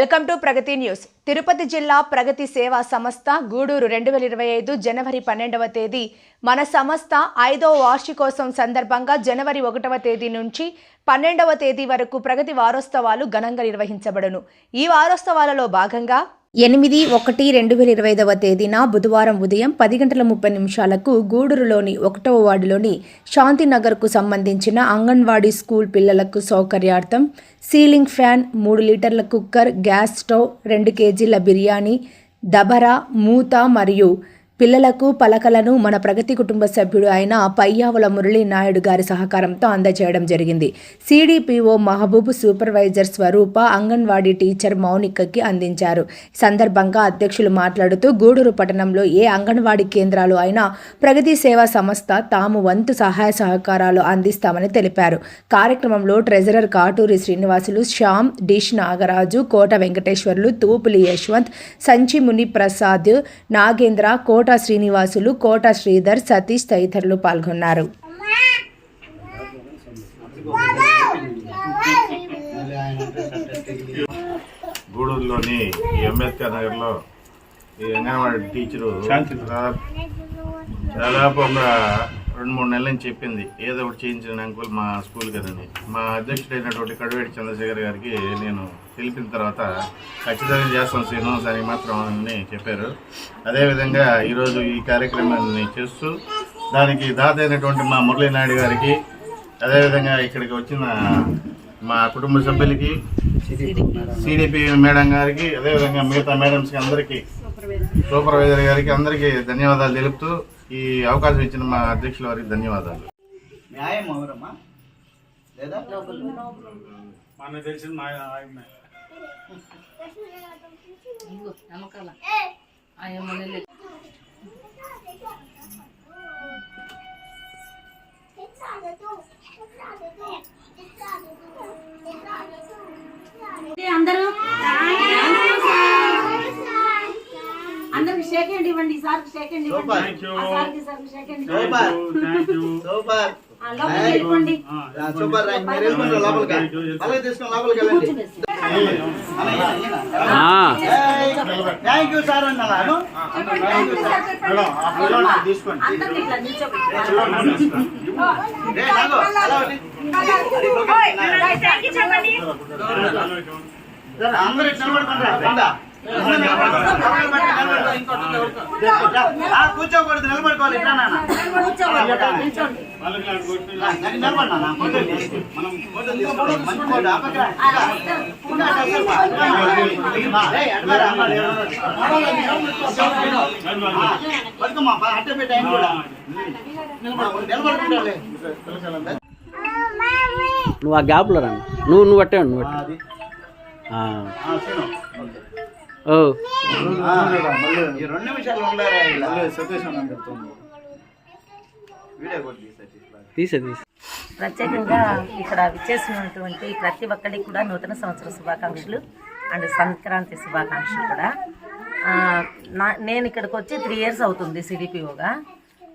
Welcome to Pragathi news. Tirupati జిల్లా ప్రగతి సేవా సంస్థ గూడూరు రెండు వేల ఇరవై ఐదు జనవరి పన్నెండవ తేదీ. మన సంస్థ ఐదవ వార్షికోత్సవం సందర్భంగా జనవరి ఒకటవ తేదీ నుంచి పన్నెండవ తేదీ వరకు ప్రగతి వారోత్సవాలు ఘనంగా నిర్వహించబడును. ఈ వారోత్సవాలలో భాగంగా ఎనిమిది ఒకటి రెండు వేల ఇరవై ఐదవ తేదీన బుధవారం ఉదయం పది గంటల ముప్పై నిమిషాలకు గూడూరులోని ఒకటవ వార్డులోని శాంతినగర్కు సంబంధించిన అంగన్వాడీ స్కూల్ పిల్లలకు సౌకర్యార్థం సీలింగ్ ఫ్యాన్ మూడు లీటర్ల కుక్కర్ గ్యాస్ స్టవ్ రెండు కేజీల బిర్యానీ దబరా మూత మరియు పిల్లలకు పలకలను మన ప్రగతి కుటుంబ సభ్యుడు అయిన పయ్యావుల మురళీ నాయుడు గారి సహకారంతో అందజేయడం జరిగింది. CDPO Mahaboob supervisor Swarupa anganwadi teacher మౌనికకి అందించారు. సందర్భంగా అధ్యక్షులు మాట్లాడుతూ గూడూరు పట్టణంలో ఏ అంగన్వాడీ కేంద్రాలు అయినా ప్రగతి సేవా సంస్థ తాము వంతు సహాయ సహకారాలు అందిస్తామని తెలిపారు. కార్యక్రమంలో ట్రెజరర్ కాటూరి శ్రీనివాసులు శ్యామ్ డిష్ నాగరాజు కోట వెంకటేశ్వర్లు తూపులి యశ్వంత్ సంచిముని ప్రసాద్ నాగేంద్ర కోట శ్రీనివాసులు కోట శ్రీధర్ సతీష్ తదితరులు పాల్గొన్నారు. గూడూరులోని ఈ అంబేద్కర్ నగర్లో ఈ అంగన్వాడీ టీచరు దాదాపు ఒక రెండు మూడు నెలల నుంచి చెప్పింది. ఏదో ఒకటి చేయించిన అంకుల్ మా స్కూల్ కదండి మా అధ్యక్షుడైనటువంటి కడువేటి చంద్రశేఖర్ గారికి నేను తెలిపిన తర్వాత ఖచ్చితంగా చేస్తాం శ్రీను దానికి మాత్రం అని చెప్పారు. అదేవిధంగా ఈరోజు ఈ కార్యక్రమాన్ని చేస్తూ దానికి దాత అయినటువంటి మా మురళీనాయుడు గారికి అదేవిధంగా ఇక్కడికి వచ్చిన మా కుటుంబ సభ్యులకి సిడిపి మేడం గారికి అదేవిధంగా మిగతా మేడమ్స్కి అందరికీ సూపర్వైజర్ గారికి అందరికీ ధన్యవాదాలు తెలుపుతూ ఈ అవకాశం ఇచ్చిన మా అధ్యక్షుల వారికి ధన్యవాదాలు. న్యాయం ఎవరమ్మా? లేదా? మనకు తెలిసిన మా ఆయన ఇవ్వండి షేక్ హ్యాండ్ ఇవ్వండి. ఆ సార్కి సార్కి హ్యాండ్ సూపర్. సూపర్. ఆ, లోపలికి వెళ్ళిపోండి. ఆ, సూపర్. రా, మీరు వెళ్ళిపోండి లోపలికి. అలాగే తీసుకొని లోపలికి వెళ్ళండి. కూర్చోబెట్టి. థ్యాంక్ యూ సార్ అన్నాను. థ్యాంక్ యూ సార్ తీసుకోండి. అందరిని ఇట్లా నిల్చోబెట్టి. ఏ, నాగో, అలా ఒకటి. అందరూ ఇట్లా కూర్చోకూడదు నిలబడుకోవాలి ఇట్లా అట్టే పెట్టు కూడా. నిలబడుకుంటాలే. నువ్వు ఆ గ్యాప్లో రా నువ్వు నువ్వు అట్టే నువ్వు అట్టే. ఓ. రెండు నిమిషాలు ఉండారా. తీసే తీసే. ప్రత్యేకంగా ఇక్కడ విచ్చేసినటువంటి ప్రతి ఒక్కరికి కూడా నూతన సంవత్సర శుభాకాంక్షలు అండ్ సంక్రాంతి శుభాకాంక్షలు కూడా. నా నేను ఇక్కడికి వచ్చి త్రీ ఇయర్స్ అవుతుంది సిడిపిఓగా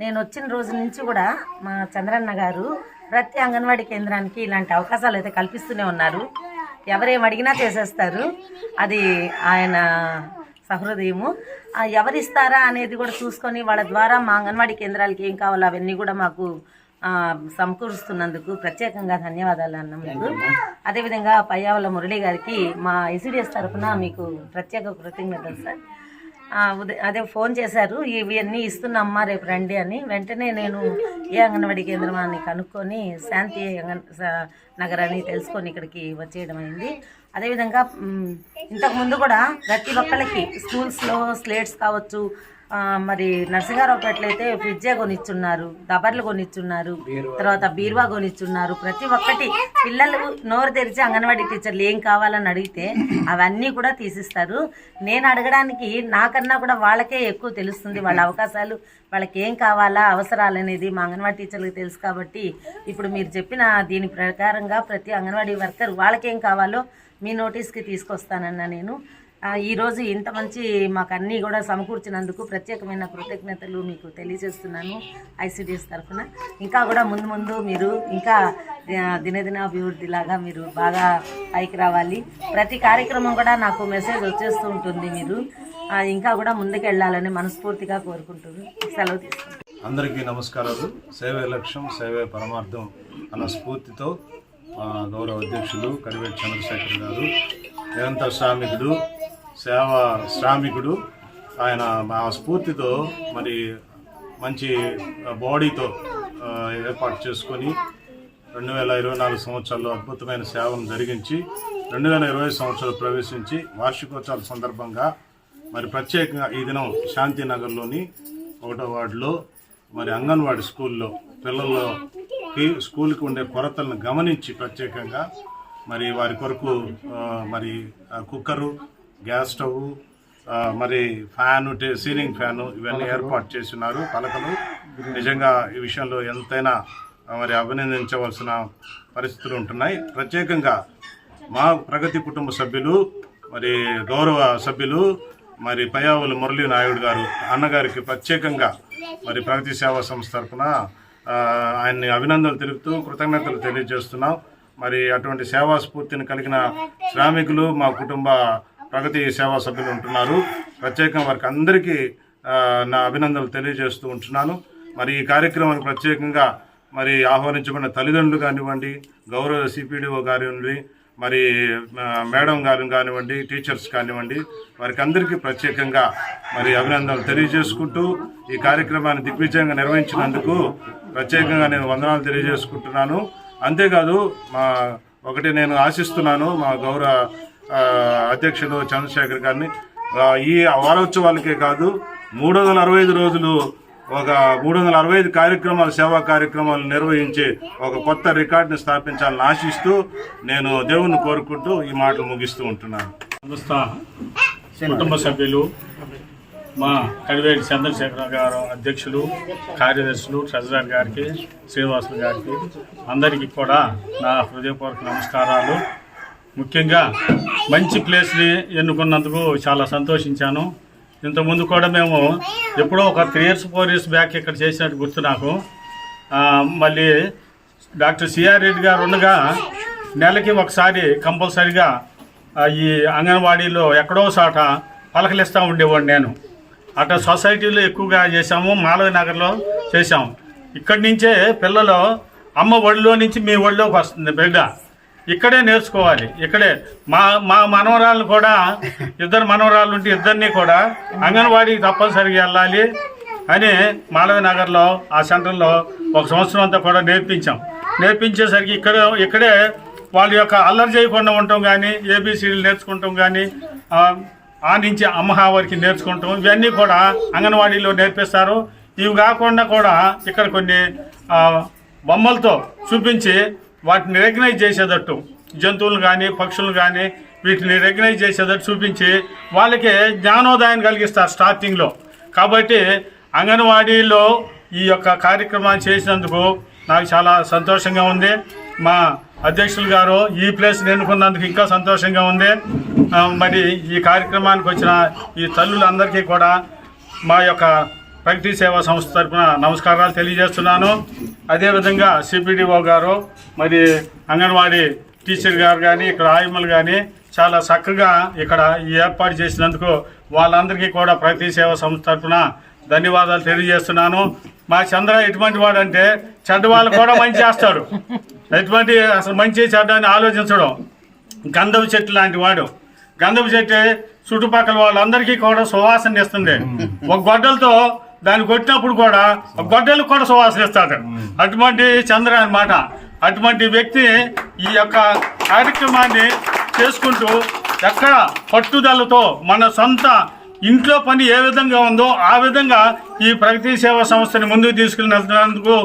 నేను వచ్చిన రోజు నుంచి కూడా మా చంద్రన్న గారు ప్రతి అంగన్వాడీ కేంద్రానికి ఇలాంటి అవకాశాలు అయితే కల్పిస్తూనే ఉన్నారు. ఎవరేం అడిగినా చేసేస్తారు. అది ఆయన సహృదయము. ఎవరిస్తారా అనేది కూడా చూసుకొని వాళ్ళ ద్వారా మా అంగన్వాడీ కేంద్రాలకి ఏం కావాలో అవన్నీ కూడా మాకు సమకూరుస్తున్నందుకు ప్రత్యేకంగా ధన్యవాదాలు అన్నందుకు అదేవిధంగా పయ్యావుల మురళి గారికి మా ఎసిడిఎస్ తరఫున మీకు ప్రత్యేక కృతజ్ఞతలు సార్. అదే ఫోన్ చేశారు. ఇవన్నీ ఇస్తున్నామ్మా రేపు రండి అని. వెంటనే నేను ఏ అంగన్వాడీ కేంద్రం అని కనుక్కొని శాంతి అంగన్ స- నగరాన్ని తెలుసుకొని ఇక్కడికి వచ్చేయడం అయింది. అదేవిధంగా ఇంతకుముందు కూడా ప్రతి ఒక్కళ్ళకి స్కూల్స్లో స్లేట్స్ కావచ్చు మరి నరసింహారావుపేటలో అయితే ఫ్రిడ్జే కొనిచ్చున్నారు దబర్లు కొనిచ్చున్నారు తర్వాత బీరువా కొనిచ్చున్నారు. ప్రతి ఒక్కటి పిల్లలు నోరు తెరిచి అంగన్వాడీ టీచర్లు ఏం కావాలని అడిగితే అవన్నీ కూడా తీసిస్తారు. నేను అడగడానికి నాకన్నా కూడా వాళ్ళకే ఎక్కువ తెలుస్తుంది వాళ్ళ అవకాశాలు వాళ్ళకి ఏం కావాలా అవసరాలు అనేది మా అంగన్వాడీ టీచర్లకు తెలుసు కాబట్టి ఇప్పుడు మీరు చెప్పిన దీని ప్రకారంగా ప్రతి అంగన్వాడీ వర్కర్ వాళ్ళకేం కావాలో మీ నోటీస్కి తీసుకొస్తానన్నా నేను. ఈరోజు ఇంత మంచి మాకు అన్నీ కూడా సమకూర్చినందుకు ప్రత్యేకమైన కృతజ్ఞతలు మీకు తెలియజేస్తున్నాను ఐసిడిఎస్ తరఫున. ఇంకా కూడా ముందు ముందు మీరు ఇంకా దినదిన అభివృద్ధిలాగా మీరు బాగా పైకి రావాలి. ప్రతి కార్యక్రమం కూడా నాకు మెసేజ్ వచ్చేస్తూ ఉంటుంది మీరు. ఇంకా కూడా ముందుకు వెళ్ళాలని మనస్ఫూర్తిగా కోరుకుంటున్నాను. సెలవు తీసుకుంటాను అందరికీ నమస్కారాలు. సేవే లక్ష్యం సేవే పరమార్థం అన్న స్ఫూర్తితో గౌరవ అధ్యక్షులు కడివేటి చంద్రశేఖర్ గారు నిరంతర శ్రామికుడు సేవ శ్రామికుడు. ఆయన మా స్ఫూర్తితో మరి మంచి బాడీతో ఏర్పాటు చేసుకొని రెండు వేల ఇరవై నాలుగు సంవత్సరాల్లో అద్భుతమైన సేవను జరిగించి రెండు వేల ఇరవై సంవత్సరాలు ప్రవేశించి వార్షికోత్సవాల సందర్భంగా మరి ప్రత్యేకంగా ఈ దినం శాంతినగర్లోని ఒకటో వార్డులో మరి అంగన్వాడీ స్కూల్లో పిల్లలకి స్కూల్కి ఉండే కొరతలను గమనించి ప్రత్యేకంగా మరి వారి కొరకు మరి కుక్కరు గ్యాస్ స్టవ్ మరి ఫ్యాన్ టే- సీలింగ్ ఫ్యాను ఇవన్నీ ఏర్పాటు చేస్తున్నారు పలకలు. నిజంగా ఈ విషయంలో ఎంతైనా మరి అభినందించవలసిన పరిస్థితులు ఉంటున్నాయి. ప్రత్యేకంగా మా ప్రగతి కుటుంబ సభ్యులు మరి గౌరవ సభ్యులు మరి పయ్యావుల మురళీ నాయుడు గారు అన్నగారికి ప్రత్యేకంగా మరి ప్రగతి సేవా సంస్థ తరఫున ఆయన్ని అభినందనలు తెలుపుతూ కృతజ్ఞతలు తెలియజేస్తున్నాం. మరి అటువంటి సేవా స్ఫూర్తిని కలిగిన శ్రామికులు మా కుటుంబ ప్రగతి సేవా సభ్యులు ఉంటున్నారు. ప్రత్యేకంగా వారికి అందరికీ నా అభినందనలు తెలియజేస్తూ ఉంటున్నాను. మరి ఈ కార్యక్రమానికి ప్రత్యేకంగా మరి ఆహ్వానించబడిన తల్లిదండ్రులు కానివ్వండి గౌరవ సిపిడిఓ కానివ్వండి మరి మేడం గారు కానివ్వండి టీచర్స్ కానివ్వండి వారికి అందరికీ ప్రత్యేకంగా మరి అభినందనలు తెలియజేసుకుంటూ ఈ కార్యక్రమాన్ని దిగ్విజయంగా నిర్వహించినందుకు ప్రత్యేకంగా నేను వందనాలు తెలియజేసుకుంటున్నాను. అంతేకాదు మా ఒకటి నేను ఆశిస్తున్నాను మా గౌరవ అధ్యక్షులు చంద్రశేఖర్ గారిని. ఈ వారోత్సవాలకే కాదు మూడు వందల అరవై ఐదు రోజులు ఒక మూడు వందల అరవై ఐదు కార్యక్రమాలు సేవా కార్యక్రమాలు నిర్వహించి ఒక కొత్త రికార్డుని స్థాపించాలని ఆశిస్తూ నేను దేవుణ్ణి కోరుకుంటూ ఈ మాటలు ముగిస్తూ ఉంటున్నాను. కుటుంబ సభ్యులు మా కడివేటి చంద్రశేఖర గారు అధ్యక్షులు కార్యదర్శులు ట్రెజరర్ గారికి శ్రీనివాసులు గారికి అందరికీ కూడా నా హృదయపూర్వక నమస్కారాలు. ముఖ్యంగా మంచి ప్లేస్ని ఎన్నుకున్నందుకు చాలా సంతోషించాను. ఇంతకుముందు కూడా మేము ఎప్పుడో ఒక three years four years back ఇక్కడ చేసినట్టు గుర్తు నాకు. మళ్ళీ డాక్టర్ సిఆర్ రెడ్డి గారు ఉండగా నెలకి ఒకసారి కంపల్సరిగా ఈ అంగన్వాడీలో ఎక్కడో చోట పలకలిస్తూ ఉండేవాడు నేను. అట్లా సొసైటీలో ఎక్కువగా చేసాము మాలవి నగర్లో చేసాము ఇక్కడి నుంచే పిల్లలు అమ్మ ఒడిలో నుంచి మీ ఒడిలోకి వస్తుంది బిడ్డ. ఇక్కడే నేర్చుకోవాలి. ఇక్కడే మా మా మనవరాలను కూడా ఇద్దరు మనవరాలు ఉంటే ఇద్దరిని కూడా అంగన్వాడీకి తప్పనిసరిగా వెళ్ళాలి అని మాలవి నగర్లో ఆ సెంటర్లో ఒక సంవత్సరం అంతా కూడా నేర్పించాం. నేర్పించేసరికి ఇక్కడ ఇక్కడే వాళ్ళ యొక్క అల్లరి చేయకుండా ఉండటం కానీ ఏబీసీడీలు నేర్చుకుంటాం కానీ ఆ, నుంచి అమ్మహా వరకు నేర్చుకుంటాం. ఇవన్నీ కూడా అంగన్వాడీలో నేర్పిస్తారు. ఇవి కాకుండా కూడా ఇక్కడ కొన్ని బొమ్మలతో చూపించి వాటిని రికగ్నైజ్ చేసేటట్టు జంతువులు కానీ పక్షులు కానీ వీటిని రికగ్నైజ్ చేసేటట్టు చూపించి వాళ్ళకి జ్ఞానోదయం కలిగిస్తారు స్టార్టింగ్లో కాబట్టి అంగన్వాడీలో ఈ యొక్క కార్యక్రమాన్ని చేసినందుకు నాకు చాలా సంతోషంగా ఉంది. మా అధ్యక్షులు గారు ఈ ప్లేస్ ఎన్నుకున్నందుకు ఇంకా సంతోషంగా ఉంది. మరి ఈ కార్యక్రమానికి వచ్చిన ఈ తల్లులందరికీ కూడా మా యొక్క ప్రగతి సేవా సంస్థ తరఫున నమస్కారాలు తెలియజేస్తున్నాను. అదేవిధంగా సిపిడిఓ గారు మరి అంగన్వాడీ టీచర్ గారు కానీ ఇక్కడ ఆయమ్మలు కానీ చాలా చక్కగా ఇక్కడ ఈ ఏర్పాటు చేసినందుకు వాళ్ళందరికీ కూడా ప్రగతి సేవా సంస్థ తరఫున ధన్యవాదాలు తెలియజేస్తున్నాను. మా చంద్ర ఎటువంటి వాడు అంటే చెడ్డ వాళ్ళు కూడా మంచి చేస్తాడు. ఎటువంటి అసలు మంచి చెడ్డ అని ఆలోచించడం గంధపు చెట్టు లాంటి వాడు. గంధపు చెట్టు చుట్టుపక్కల వాళ్ళందరికీ కూడా సువాసన ఇస్తుంది. ఒక గొడ్డలతో దాన్ని కొట్టినప్పుడు కూడా ఒక గొడ్డలకు కూడా సువాసన ఇస్తాడు. అటువంటి చంద్ర అన్నమాట. అటువంటి వ్యక్తి ఈ యొక్క కార్యక్రమాన్ని చేసుకుంటూ ఎక్కడ పట్టుదలతో మన సొంత ఇంట్లో పని ఏ విధంగా ఉందో ఆ విధంగా ఈ ప్రగతి సేవా సంస్థని ముందుకు తీసుకెళ్ళినందుకు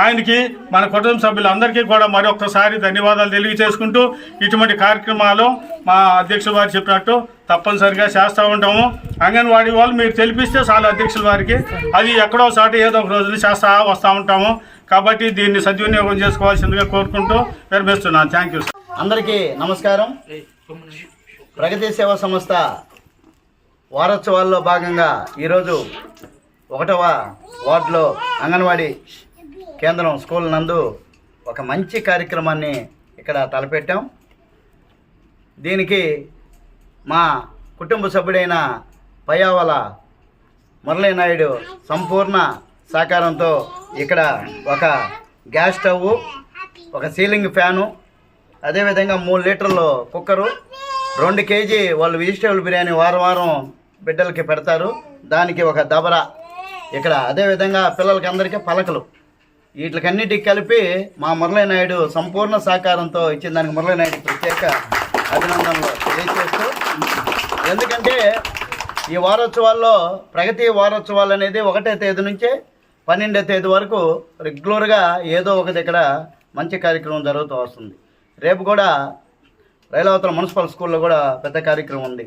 ఆయనకి మన కుటుంబ సభ్యులందరికీ కూడా మరొకసారి ధన్యవాదాలు తెలియజేసుకుంటూ ఇటువంటి కార్యక్రమాలు మా అధ్యక్షుల వారు చెప్పినట్టు తప్పనిసరిగా చేస్తూ ఉంటాము. అంగన్వాడీ వాళ్ళు మీరు తెలిపిస్తే చాలా అధ్యక్షుల వారికి. అది ఎక్కడో ఏదో ఒక రోజులు చేస్తా వస్తూ ఉంటాము. కాబట్టి దీన్ని సద్వినియోగం చేసుకోవాల్సిందిగా కోరుకుంటూ విరమిస్తున్నాను థ్యాంక్ యూ అందరికీ నమస్కారం. ప్రగతి సేవా సంస్థ వారోత్సవాల్లో భాగంగా ఈరోజు ఒకటవ వార్డులో అంగన్వాడీ కేంద్రం స్కూల్ నందు ఒక మంచి కార్యక్రమాన్ని ఇక్కడ తలపెట్టాం. దీనికి మా కుటుంబ సభ్యుడైన పయావల మురళీ నాయుడు సంపూర్ణ సహకారంతో ఇక్కడ ఒక గ్యాస్ స్టవ్ ఒక సీలింగ్ ఫ్యాను అదేవిధంగా మూడు లీటర్లు కుక్కరు రెండు కేజీ వాళ్ళు వెజిటేబుల్ బిర్యానీ వారం వారం బిడ్డలకి పెడతారు. దానికి ఒక దబరా. ఇక్కడ అదేవిధంగా పిల్లలకి అందరికీ పలకలు. వీటికన్నిటికి కలిపి మా మురళీ నాయుడు సంపూర్ణ సహకారంతో ఇచ్చిన దానికి మురళీ నాయుడు ప్రత్యేక అభినందనలు తెలియజేస్తూ ఎందుకంటే ఈ వారోత్సవాల్లో ప్రగతి వారోత్సవాలు అనేది ఒకటే తేదీ నుంచే పన్నెండో తేదీ వరకు రెగ్యులర్గా ఏదో ఒక దగ్గర మంచి కార్యక్రమం జరుగుతూ వస్తుంది. రేపు కూడా రైలావతల మున్సిపల్ స్కూల్లో కూడా పెద్ద కార్యక్రమం ఉంది.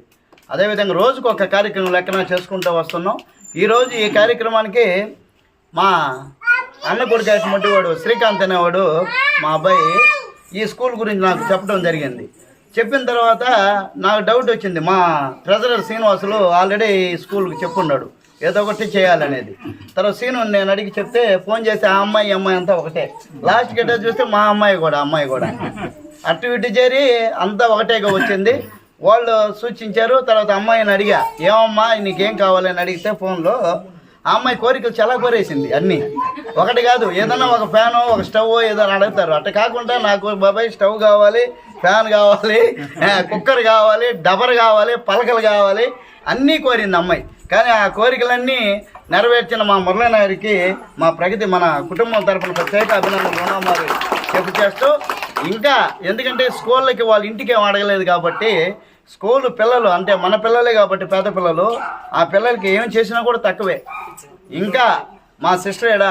అదేవిధంగా రోజుకు ఒక కార్యక్రమం లెక్కన చేసుకుంటూ వస్తున్నాం. ఈరోజు ఈ కార్యక్రమానికి మా అన్న కొడుకు అయినటువంటి వాడు శ్రీకాంత్ అనేవాడు మా అబ్బాయి ఈ స్కూల్ గురించి నాకు చెప్పడం జరిగింది. చెప్పిన తర్వాత నాకు డౌట్ వచ్చింది. మా ట్రెజరర్ శ్రీనివాసులు ఆల్రెడీ ఈ స్కూల్కి చెప్పున్నాడు. ఏదో ఒకటి చేయాలనేది. తర్వాత సీను నేను అడిగి చెప్తే ఫోన్ చేసి ఆ అమ్మాయి అమ్మాయి అంతా ఒకటే. లాస్ట్ గట్ట చూస్తే మా అమ్మాయి కూడా అమ్మాయి కూడా. అటు ఇటు చేరి అంతా ఒకటేగా వచ్చింది. వాళ్ళు సూచించారు. తర్వాత అమ్మాయిని అడిగా ఏమమ్మా నీకేం కావాలని అడిగితే ఫోన్లో ఆ అమ్మాయి కోరికలు చాలా కోరేసింది అన్నీ. ఒకటి కాదు ఏదన్నా ఒక ఫ్యాను ఒక స్టవ్ ఏదైనా అడుగుతారు. అట్ట కాకుండా నాకు బాబాయ్ స్టవ్ కావాలి ఫ్యాన్ కావాలి కుక్కర్ కావాలి డబర్ కావాలి పలకలు కావాలి అన్నీ కోరింది అమ్మాయి. కానీ ఆ కోరికలన్నీ నెరవేర్చిన మా మురళీనాయుడికి మా ప్రగతి మన కుటుంబం తరపున ప్రత్యేక అభినందనలు రుణమారి చెప్పు చేస్తూ ఇంకా ఎందుకంటే స్కూళ్ళకి వాళ్ళ ఇంటికి ఏం అడగలేదు కాబట్టి స్కూల్ పిల్లలు అంటే మన పిల్లలే కాబట్టి పేద పిల్లలు ఆ పిల్లలకి ఏం చేసినా కూడా తక్కువే. ఇంకా మా సిస్టర్ ఈడ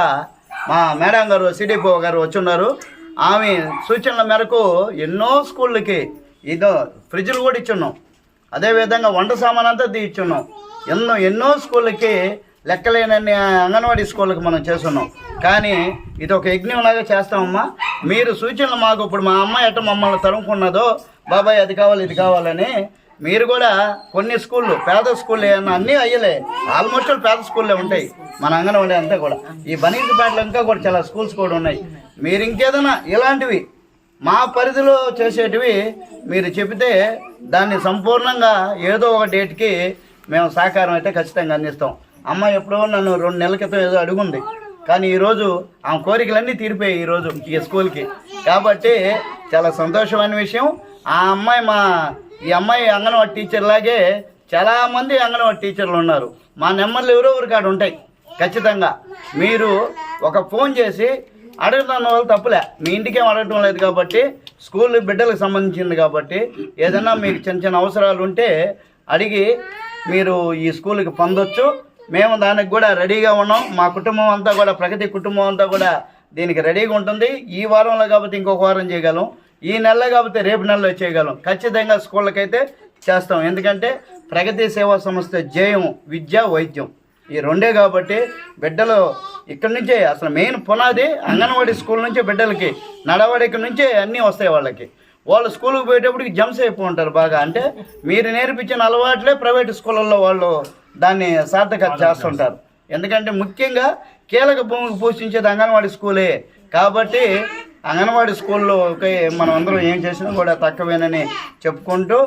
మా మేడం గారు సిడిపో గారు వచ్చున్నారు. ఆమె సూచనల మేరకు ఎన్నో స్కూళ్ళకి ఇదో ఫ్రిడ్జ్లు కూడా ఇచ్చున్నాం. అదేవిధంగా వంట సామాన్ అంతా తీయిచ్చున్నాం ఎన్నో ఎన్నో స్కూళ్ళకి లెక్కలేనన్ని అంగన్వాడీ స్కూళ్ళకి మనం చేస్తున్నాం. కానీ ఇది ఒక యజ్ఞంలాగా చేస్తామమ్మా. మీరు సూచనలు మాకు ఇప్పుడు మా అమ్మాయి ఎట్ట మమ్మల్ని తరుముకున్నదో బాబాయ్ అది కావాలి ఇది కావాలని మీరు కూడా కొన్ని స్కూళ్ళు పేద స్కూళ్ళు ఏమన్నా అన్నీ అయ్యలే. ఆల్మోస్ట్ పేద స్కూళ్ళే ఉంటాయి. మన అంగన్వాడీ అంతా కూడా. ఈ బనీసుపేటలో ఇంకా కూడా చాలా స్కూల్స్ కూడా ఉన్నాయి. మీరు ఇంకేదైనా ఇలాంటివి మా పరిధిలో చేసేటివి మీరు చెబితే దాన్ని సంపూర్ణంగా ఏదో ఒక డేట్కి మేము సహకారం అయితే ఖచ్చితంగా అందిస్తాం. అమ్మ ఎప్పుడో నన్ను రెండు నెలల క్రితం ఏదో అడుగుంది. కానీ ఈరోజు ఆమె కోరికలన్నీ తీరిపోయాయి ఈరోజు ఈ స్కూల్కి. కాబట్టి చాలా సంతోషమైన విషయం. ఆ అమ్మాయి మా ఈ అమ్మాయి అంగన్వాడీ టీచర్ లాగే చాలామంది అంగన్వాడీ టీచర్లు ఉన్నారు. మా నెంబర్లు ఎవరో ఒకరి కాడ ఉంటాయి ఖచ్చితంగా. మీరు ఒక ఫోన్ చేసి అడుగుతున్న వాళ్ళు తప్పులే. మీ ఇంటికేం అడగటం లేదు కాబట్టి స్కూల్ బిడ్డలకు సంబంధించింది కాబట్టి ఏదైనా మీకు చిన్న చిన్న అవసరాలు ఉంటే అడిగి మీరు ఈ స్కూల్కి పొందొచ్చు. మేము దానికి కూడా రెడీగా ఉన్నాం. మా కుటుంబం అంతా కూడా ప్రగతి కుటుంబం అంతా కూడా దీనికి రెడీగా ఉంటుంది. ఈ వారంలో కాబట్టి ఇంకొక వారం చేయగలం. ఈ నెలలో కాకపోతే రేపు నెలలో చేయగలం. ఖచ్చితంగా స్కూళ్ళకైతే చేస్తాం. ఎందుకంటే ప్రగతి సేవా సంస్థ జయం విద్య వైద్యం. ఈ రెండే కాబట్టి బిడ్డలు ఇక్కడి నుంచే అసలు మెయిన్ పునాది అంగన్వాడీ స్కూల్ నుంచే బిడ్డలకి నడవడిక నుంచే అన్నీ వస్తాయి వాళ్ళకి. వాళ్ళు స్కూల్కి పోయేటప్పటికి జంప్స్ అయిపోయి ఉంటారు బాగా. అంటే మీరు నేర్పించిన అలవాట్లే ప్రైవేట్ స్కూళ్ళల్లో వాళ్ళు దాన్ని సార్థకత చేస్తుంటారు. ఎందుకంటే ముఖ్యంగా కీలక భూమికి పోషించేది అంగన్వాడీ స్కూలే. కాబట్టి అంగన్వాడీ స్కూల్లో ఒకే మనం అందరం ఏం చేసినా కూడా తక్కువేనని చెప్పుకుంటూ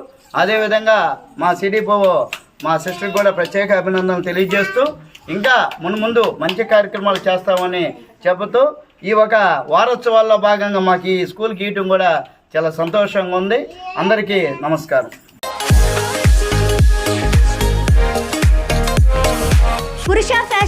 అదేవిధంగా మా సిడిపో మా సిస్టర్కి కూడా ప్రత్యేక అభినందనలు తెలియజేస్తూ ఇంకా మున్ ముందు మంచి కార్యక్రమాలు చేస్తామని చెబుతూ ఈ ఒక వారోత్సవాల్లో భాగంగా మాకు ఈ స్కూల్కి గీయటం కూడా చాలా సంతోషంగా ఉంది. అందరికీ నమస్కారం. పురుష